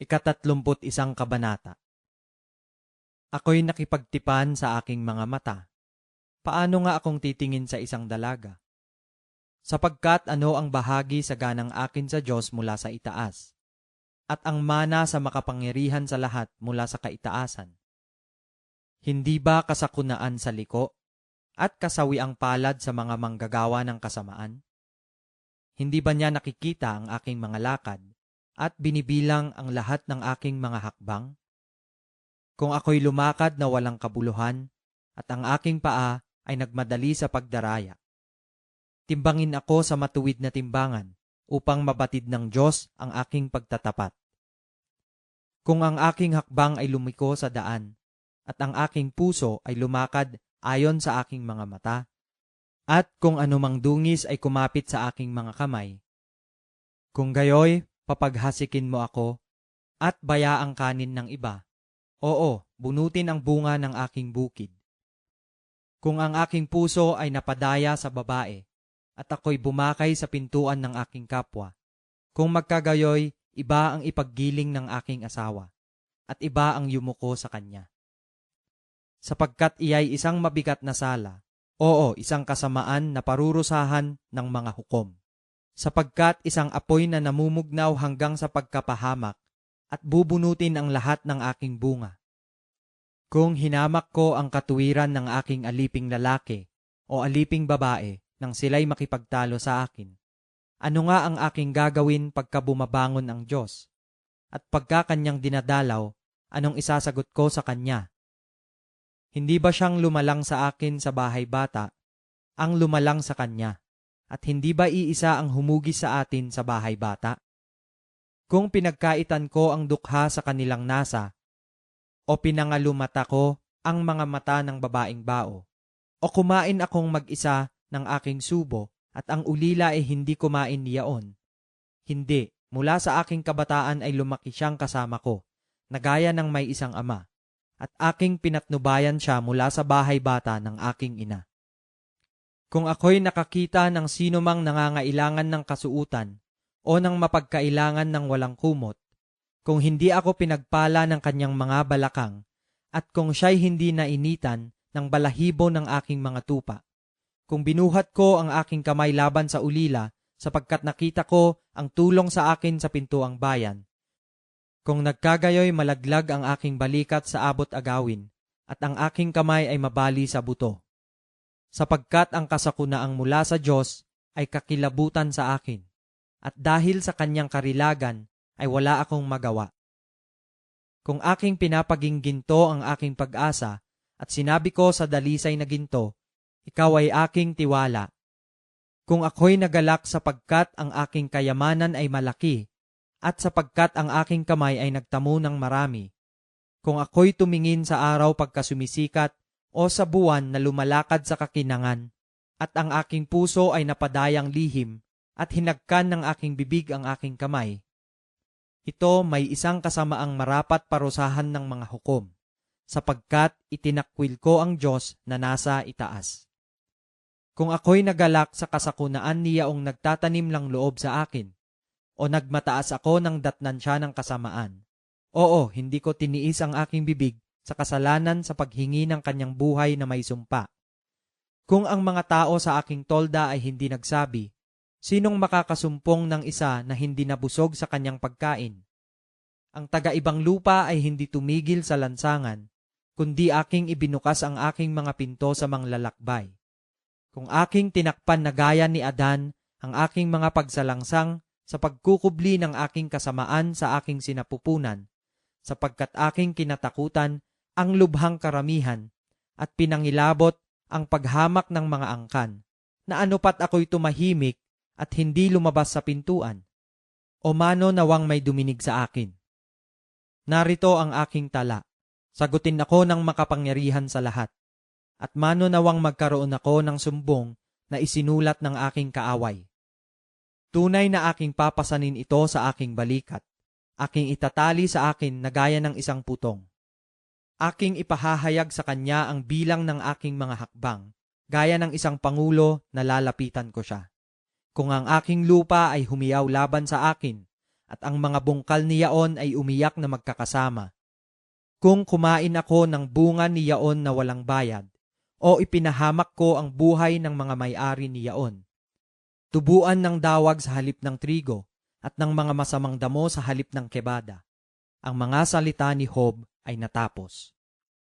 Ikatatlumput isang kabanata. Ako'y nakipagtipan sa aking mga mata. Paano nga akong titingin sa isang dalaga? Sapagkat ano ang bahagi sa ganang akin sa Diyos mula sa itaas, at ang mana sa makapangyarihan sa lahat mula sa kaitaasan. Hindi ba kasakunaan sa liko, at kasawi ang palad sa mga manggagawa ng kasamaan? Hindi ba niya nakikita ang aking mga lakad, at binibilang ang lahat ng aking mga hakbang? Kung ako'y lumakad na walang kabuluhan at ang aking paa ay nagmadali sa pagdaraya. Timbangin ako sa matuwid na timbangan upang mabatid ng Diyos ang aking pagtatapat. Kung ang aking hakbang ay lumiko sa daan at ang aking puso ay lumakad ayon sa aking mga mata, at kung anumang dungis ay kumapit sa aking mga kamay, kung gayoy papaghasikin mo ako at baya ang kanin ng iba. Oo, bunutin ang bunga ng aking bukid. Kung ang aking puso ay napadaya sa babae at ako'y bumakay sa pintuan ng aking kapwa, kung magkagayoy, iba ang ipaggiling ng aking asawa at iba ang yumuko sa kanya. Sapagkat iyay isang mabigat na sala, oo, isang kasamaan na parurusahan ng mga hukom sapagkat isang apoy na namumugnaw hanggang sa pagkapahamak at bubunutin ang lahat ng aking bunga. Kung hinamak ko ang katuwiran ng aking aliping lalaki o aliping babae nang sila'y makipagtalo sa akin, ano nga ang aking gagawin pagka bumabangon ang Diyos? At pagka kanyang dinadalaw, anong isasagot ko sa kanya? Hindi ba siyang lumalang sa akin sa bahay bata, ang lumalang sa kanya? At hindi ba iisa ang humugi sa atin sa bahay bata? Kung pinagkaitan ko ang dukha sa kanilang nasa, o pinangalumata ko ang mga mata ng babaeng bao, o kumain akong mag-isa ng aking subo at ang ulila ay hindi kumain niyaon. Hindi, mula sa aking kabataan ay lumaki siyang kasama ko, nagaya ng may isang ama, at aking pinatnubayan siya mula sa bahay bata ng aking ina. Kung ako'y nakakita ng sino mang nangangailangan ng kasuutan o ng mapagkailangan ng walang kumot, kung hindi ako pinagpala ng kanyang mga balakang, at kung siya'y hindi nainitan ng balahibo ng aking mga tupa, kung binuhat ko ang aking kamay laban sa ulila sapagkat nakita ko ang tulong sa akin sa pintuang bayan, kung nagkagayoy malaglag ang aking balikat sa abot agawin, at ang aking kamay ay mabali sa buto sapagkat ang kasakunaang mula sa Diyos ay kakilabutan sa akin, at dahil sa kanyang karilagan ay wala akong magawa. Kung aking pinapaging ginto ang aking pag-asa, at sinabi ko sa dalisay na ginto, ikaw ay aking tiwala. Kung ako'y nagalak sapagkat ang aking kayamanan ay malaki, at sapagkat ang aking kamay ay nagtamo ng marami, kung ako'y tumingin sa araw pagka sumisikat o sa buwan na lumalakad sa kakinangan, at ang aking puso ay napadayang lihim, at hinagkan ng aking bibig ang aking kamay. Ito may isang kasamaang marapat parusahan ng mga hukom, sapagkat itinakwil ko ang Diyos na nasa itaas. Kung ako'y nagalak sa kasakunaan niyaong nagtatanim lang loob sa akin, o nagmataas ako ng datnan siya ng kasamaan, oo, hindi ko tiniis ang aking bibig sa kasalanan sa paghingi ng kanyang buhay na may sumpa. Kung ang mga tao sa aking tolda ay hindi nagsabi, sinong makakasumpong ng isa na hindi nabusog sa kanyang pagkain? Ang taga-ibang lupa ay hindi tumigil sa lansangan, kundi aking ibinukas ang aking mga pinto sa manglalakbay. Kung aking tinakpan na gaya ni Adan ang aking mga pagsalangsang sa pagkukubli ng aking kasamaan sa aking sinapupunan, sapagkat aking kinatakutan ang lubhang karamihan at pinangilabot ang paghamak ng mga angkan, na anupat ako'y tumahimik at hindi lumabas sa pintuan. O mano nawang may duminig sa akin. Narito ang aking tala. Sagutin ako ng makapangyarihan sa lahat. At mano nawang magkaroon ako ng sumbong na isinulat ng aking kaaway. Tunay na aking papasanin ito sa aking balikat. Aking itatali sa akin na gaya ng isang putong aking ipahahayag sa kanya ang bilang ng aking mga hakbang, gaya ng isang pangulo na lalapitan ko siya. Kung ang aking lupa ay humiyaw laban sa akin, at ang mga bungkal ni Yaon ay umiyak na magkakasama. Kung kumain ako ng bunga ni Yaon na walang bayad, o ipinahamak ko ang buhay ng mga may-ari ni Yaon. Tubuan ng dawag sa halip ng trigo, at ng mga masamang damo sa halip ng kebada. Ang mga salita ni Hob ay natapos.